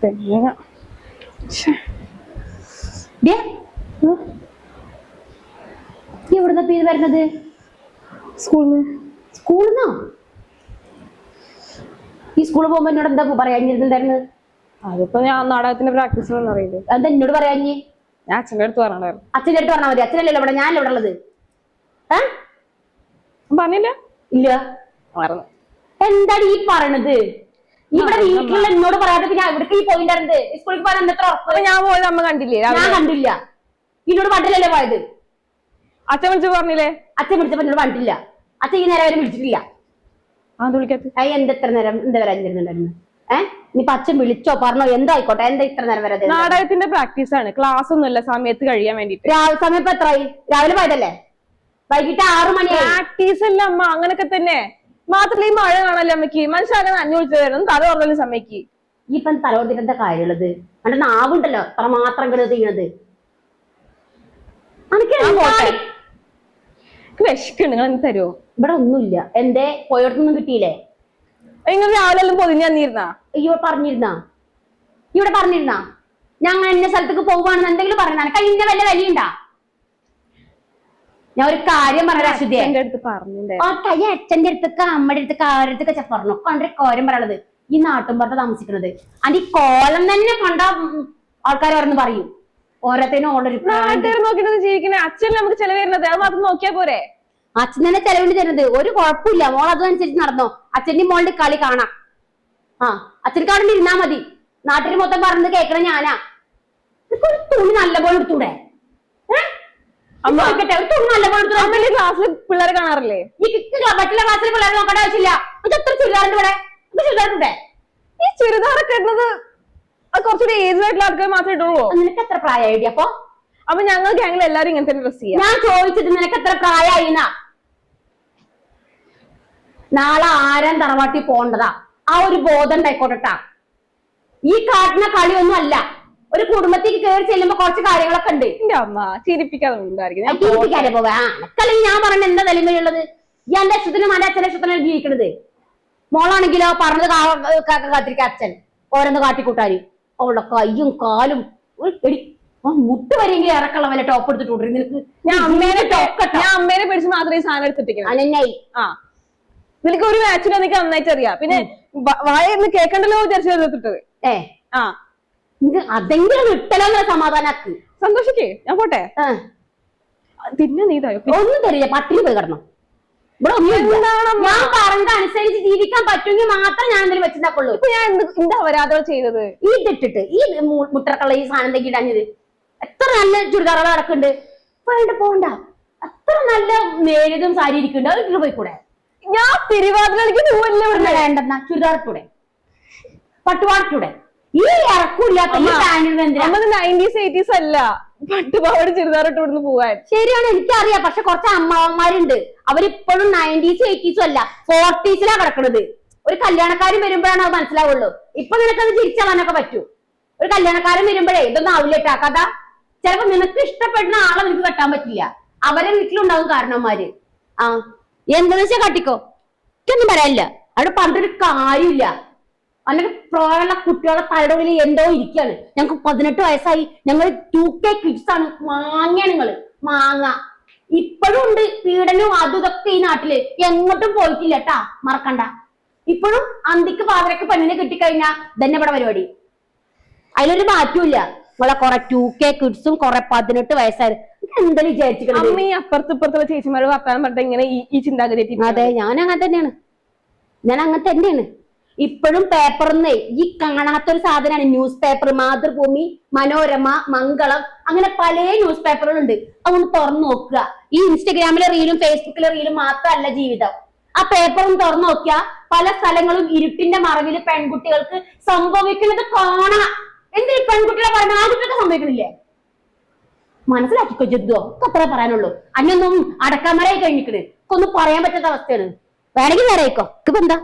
തേങ്ങ. ഡേ എവിടുന്ന പേര് വരുന്നത്? സ്കൂളിൽ സ്കൂളിൽ നിന്നോ ഈ സ്കൂളിൽ പോകുമ്പോ എന്നോട് എന്താ പറയാഞ്ഞിരുന്നുണ്ടായിരുന്നു അതിപ്പോ ഞാൻ നാടകത്തിന്റെ പ്രാക്ടീസ് അറിയില്ല. അതെന്താ എന്നോട് പറയാഞ്ഞി ഞാൻ അച്ഛന്റെ അടുത്ത് പറഞ്ഞായിരുന്നു അച്ഛന്റെ അടുത്ത് പറഞ്ഞാൽ മതി. അച്ഛനല്ലല്ലോ ഇവിടെ? ഞാനല്ലേ ഇവിടെ ഉള്ളത്? ഏ? പറഞ്ഞില്ല. ഇല്ല. എന്താടി ഈ പറയണത്? ഇവിടെ വീട്ടിലുള്ള എന്നോട് പറയാതെ പിന്നെ ഇവിടേക്ക് ഈ പോയിണ്ടായിരുന്നത് സ്കൂളിൽ പോകാൻ എന്താ എത്ര? ഉറപ്പ് ഞാൻ പോയത് അമ്മ കണ്ടില്ലേ? ഞാൻ കണ്ടില്ല. എന്നോട് പണ്ടില്ലല്ലേ പോയത്? അച്ഛൻ വിളിച്ചു പറഞ്ഞില്ലേ? അച്ഛൻ വിളിച്ചപ്പോ എന്നോട് പണ്ടില്ല അച്ഛൻ ഈ നേരം വരെ വിളിച്ചിട്ടില്ല. അയ്യ എന്ത് ഇത്ര നേരം? എന്താ വരാൻ അഞ്ചിരുന്നുണ്ടായിരുന്നു ഏഹ് ഇനിയിപ്പൊ അച്ഛൻ വിളിച്ചോ? പറഞ്ഞോ? എന്തോ ആയിക്കോട്ടെ എന്താ ഇത്ര നേരം വരെ? നാടകത്തിന്റെ പ്രാക്ടീസ് ആണ്. ക്ലാസ് ഒന്നുമില്ല സമയത്ത് കഴിയാൻ വേണ്ടിട്ട്. രാവിലെ സമയം ഇപ്പൊ എത്രയായി രാവിലെ പോയതല്ലേ? വൈകിട്ട് ആറു മണി പ്രാക്ടീസ് അല്ല അമ്മ. അങ്ങനൊക്കെ തന്നെ. മാത്രല്ല ഈ മഴ കാണല്ലേ അമ്മയ്ക്ക് മനുഷ്യനെ നനഞ്ഞു തരണം തല പറഞ്ഞാലും സമ്മയ്ക്ക് ഈ ഇപ്പം തലവത്തിട്ട് എന്താ കാര്യമുള്ളത്? അവിടെ നാവുണ്ടല്ലോ അത്ര മാത്രം കിടന്ന് എനിക്ക് വിശക്കുണ്ട് നിങ്ങൾ എന്ത് തരുമോ ഇവിടെ ഒന്നുമില്ല. എന്തേ? പോയടത്തൊന്നും കിട്ടിയില്ലേ? നിങ്ങൾ രാവിലെ പൊതിഞ്ഞു തന്നിരുന്നാ ഇവിടെ പറഞ്ഞിരുന്നാ? ഇവിടെ പറഞ്ഞിരുന്നാ? ഞങ്ങൾ എന്നെ സ്ഥലത്തേക്ക് പോവുകയാണെന്ന് എന്തെങ്കിലും പറഞ്ഞാ കഴിഞ്ഞ വല്ല വിലയുണ്ടാ? ഞാൻ ഒരു കാര്യം പറഞ്ഞ ആ കൈ അച്ഛന്റെ അടുത്തൊക്കെ അമ്മയുടെ അടുത്തൊക്കെ ആരുടെ അടുത്തൊക്കെ പറഞ്ഞു. കണ്ട കോരം പറയണത് ഈ നാട്ടുമ്പുറത്ത് താമസിക്കുന്നത്. അതിന്റെ ഈ കോലം തന്നെ കണ്ട ആൾക്കാർ ഓരോന്ന് പറയും. ഓരോരുത്തരും ഓർഡർ നാട്ടുകാർ നോക്കിട്ട് ജീവിക്കണേ. അച്ഛൻ നമുക്ക് ചെലവ് വരുന്നത് അത് മാത്രം നോക്കിയാ പോരെ? അച്ഛൻ തന്നെ ചെലവിന് തരുന്നത്. ഒരു കുഴപ്പമില്ല. മോൾ അതനുസരിച്ച് നടന്നോ. അച്ഛന്റെ മോളുടെ കളി കാണാം. ആ അച്ഛൻ കാണുമ്പോ ഇരുന്നാ മതി. നാട്ടിൽ മൊത്തം പറഞ്ഞത് കേക്കണ ഞാനാ. നിനക്ക് ഒരു തുണി നല്ലപോലെ എടുത്തൂടെ ഏ? അമ്മ- ഇത് നോക്കട്ടെ, ഒരു തുണി നല്ലപോലെ എടുത്തൂടെ അമ്മന്റെ ക്ലാസ്സിൽ പിള്ളേരെ കാണാറില്ലേ? മറ്റുള്ള ക്ലാസ്സിൽ പിള്ളേരെ നോക്കേണ്ട ആവശ്യമില്ല. എത്ര ചുരിദാറുണ്ട് ഇവിടെ? ചുരിദാറുണ്ട്? ഈ ചുരിദാറൊക്കെ ഇടുന്നത് കുറച്ചുകൂടി ഏജ് ആയിട്ടുള്ള ആൾക്കാർ മാത്രമേ ഇട്ടുള്ളൂ നിനക്ക് എത്ര പ്രായമായി അപ്പൊ? അപ്പൊ ഞങ്ങൾ ഗ്യാങ്ങിൽ എല്ലാരും ഇങ്ങനെ തന്നെ ഡ്രസ് ചെയ്യാം. ഞാൻ ചോദിച്ചിട്ട് നിനക്ക് എത്ര പ്രായമായി നാളെ ആരാൻ തറവാട്ടി പോണ്ടതാ ആ ഒരു ബോധം ഉണ്ടായിക്കോട്ടെ ഈ കാട്ടിന കളിയൊന്നും അല്ല. ഒരു കുടുംബത്തേക്ക് കയറി ചെല്ലുമ്പോ കുറച്ച് കാര്യങ്ങളൊക്കെ ഉണ്ട്. എന്റെ അമ്മ ചിരിപ്പിക്കാതെ ജീവിക്കാതെ പോവാ അനക്കല്ലെങ്കിൽ ഞാൻ പറഞ്ഞ എന്താ തലിമയുള്ളത് ഈ എന്റെ അച്ഛനും എന്റെ അച്ഛനെ അച്ഛനാണ് ജീവിക്കണത്. മോളാണെങ്കിലോ പറഞ്ഞത് കാത്തിരിക്കാൻ കാത്തിരിക്ക അച്ഛൻ. ഓരോന്ന് കാട്ടിക്കൂട്ടാര് അവളുടെ കയ്യും കാലും. എടി മുട്ട് വരെയെങ്കിലും ഇറക്കുള്ള വല്ല ടോപ്പ് എടുത്തിട്ടുണ്ട് നിനക്ക്. ഞാൻ അമ്മേനെ ടോപ്പ് ഞാൻ അമ്മേനെ പിടിച്ച് മാത്രമേ സാധനം എടുത്തിട്ടിരിക്കണം അനന്നായി ആ. നിനക്ക് ഒരു മാച്ചിനെ നിനക്ക് നന്നായിട്ട് അറിയാം പിന്നെ വായ കേക്കണ്ടല്ലോ വിചാരിച്ചു എടുത്തിട്ടത്. ഏ. ആ. അതെങ്കിലും വിട്ടല്ലോ എന്നുള്ള സമാധാനാക്ക് സന്തോഷിക്കേ ഞാൻ പോട്ടെ? പിന്നെ നീ ഒന്നും തരില്ല പട്ടിണി പോയി കിടന്നു. ഇവിടെ ഒന്നും ഞാൻ പറഞ്ഞത് അനുസരിച്ച് ജീവിക്കാൻ പറ്റുമെങ്കിൽ മാത്രം ഞാൻ എന്തെങ്കിലും വെച്ചിട്ടാക്കുള്ളൂ ഇപ്പൊ ഞാൻ എന്ത് അപരാധങ്ങൾ ചെയ്തത്? ഈ ഇതിട്ടിട്ട് ഈ മുട്ടക്കള്ള ഈ സാധനം ഇടാഞ്ഞത് എത്ര നല്ല ചുരിദാറുകൾ നടക്കുന്നുണ്ട്. വേണ്ട പോണ്ട. അത്ര നല്ല നേരിതും സാരി ഇരിക്കുന്നുണ്ട്. അത് ഇട്ടിട്ട് പോയിക്കൂടെ? ഞാൻ തിരുവാതിരക്ക് വേണ്ടെന്നാ ചുരിദാർ ഇട്ടൂടെ പട്ടുപാടിട്ടൂടെ ഈ ഇറക്കൂല്ലാത്ത നയന്റീസ് എയ്റ്റീസ് അല്ല. പട്ടുപാവാട് ഇവിടുന്ന് പോവാൻ. ശരിയാണ് എനിക്കറിയാം. പക്ഷെ കുറച്ച് അമ്മാവന്മാരുണ്ട്. അവരിപ്പോഴും നയന്റീസും എയ്റ്റീസും അല്ല. ഫോർട്ടീസിലാ കിടക്കണത്. ഒരു കല്യാണക്കാരൻ വരുമ്പോഴാണ് അത് മനസ്സിലാവുള്ളൂ. ഇപ്പൊ നിനക്കത് തിരിച്ചറിയാനൊക്കെ പറ്റൂ. ഒരു കല്യാണക്കാരൻ വരുമ്പോഴേ ഇതൊന്നും ആവില്ലേട്ടാ കഥ. ചിലപ്പോ നിനക്ക് ഇഷ്ടപ്പെടുന്ന ആളെ നിനക്ക് കെട്ടാൻ പറ്റില്ല. അവരെ വീട്ടിലുണ്ടാവും കാരണന്മാര് ആ എന്താന്ന് വെച്ചാ കട്ടിക്കോ? എനിക്കൊന്നും പറയാനില്ല. അവിടെ പണ്ടൊരു കാര്യമില്ല. അല്ലെങ്കിൽ പ്രായമുള്ള കുട്ടികളെ തലയുടെ ഉള്ളിൽ എന്തോ ഇരിക്കുകയാണ്. ഞങ്ങൾക്ക് പതിനെട്ട് വയസ്സായി. ഞങ്ങൾ ടു കെ കിഡ്സ് ആണ്. മാങ്ങ നിങ്ങൾ മാങ്ങ. ഇപ്പോഴും ഉണ്ട്. പീഡനവും അതും ഇതൊക്കെ ഈ നാട്ടിൽ. എങ്ങോട്ടും പോയിട്ടില്ല കേട്ടാ. മറക്കണ്ട. ഇപ്പോഴും അന്തിക്ക് പാതിരക്ക് പെണ്ണിനെ കിട്ടിക്കഴിഞ്ഞാ തന്നെ ഇവിടെ പരിപാടി. അതിലൊരു മാറ്റമില്ല നമ്മളെ കൊറേ ടു കെ കിഡ്സും കൊറേ പതിനെട്ട് വയസ്സായത് എന്തായാലും വിചാരിച്ചിരിക്കണത്. അമ്മ ഈ അപ്പുറത്ത് ഇപ്പുറത്തുള്ള ചേച്ചിമാര് വർത്താനം പറഞ്ഞിട്ട് ഇങ്ങനെ ഈ ഈ ചിന്താഗതി അതെ ഞാൻ അങ്ങനെ തന്നെയാണ്. ഞാൻ അങ്ങനെ തന്നെയാണ്. ഇപ്പോഴും പേപ്പറിന്ന് ഈ കാണാത്തൊരു സാധനമാണ് ന്യൂസ് പേപ്പർ മാതൃഭൂമി മനോരമ മംഗളം അങ്ങനെ പല ന്യൂസ് പേപ്പറുകളുണ്ട് അതൊന്ന് തുറന്നു നോക്കുക. ഈ ഇൻസ്റ്റഗ്രാമിലെ റീലും ഫേസ്ബുക്കിലെ റീലും മാത്രമല്ല ജീവിതം. ആ പേപ്പറും തുറന്നു നോക്കിയാൽ പല സ്ഥലങ്ങളും ഇരുട്ടിന്റെ മറവിൽ പെൺകുട്ടികൾക്ക് സംഭവിക്കുന്നത് കാണാം. എന്തിനു പെൺകുട്ടികളെ പറയുന്നത് ആൺകുട്ടികൾക്ക് സംഭവിക്കണില്ലേ? മനസ്സിലാക്കിക്കോ ജദ്ദോ? അത്ര പറയാനുള്ളൂ. അന്നൊന്നും അടക്കാമരായി കഴിഞ്ഞിക്കണ്. ഒന്നും പറയാൻ പറ്റാത്ത അവസ്ഥയാണ്. വേണമെങ്കിൽ വേറെ ഇപ്പൊ എന്താ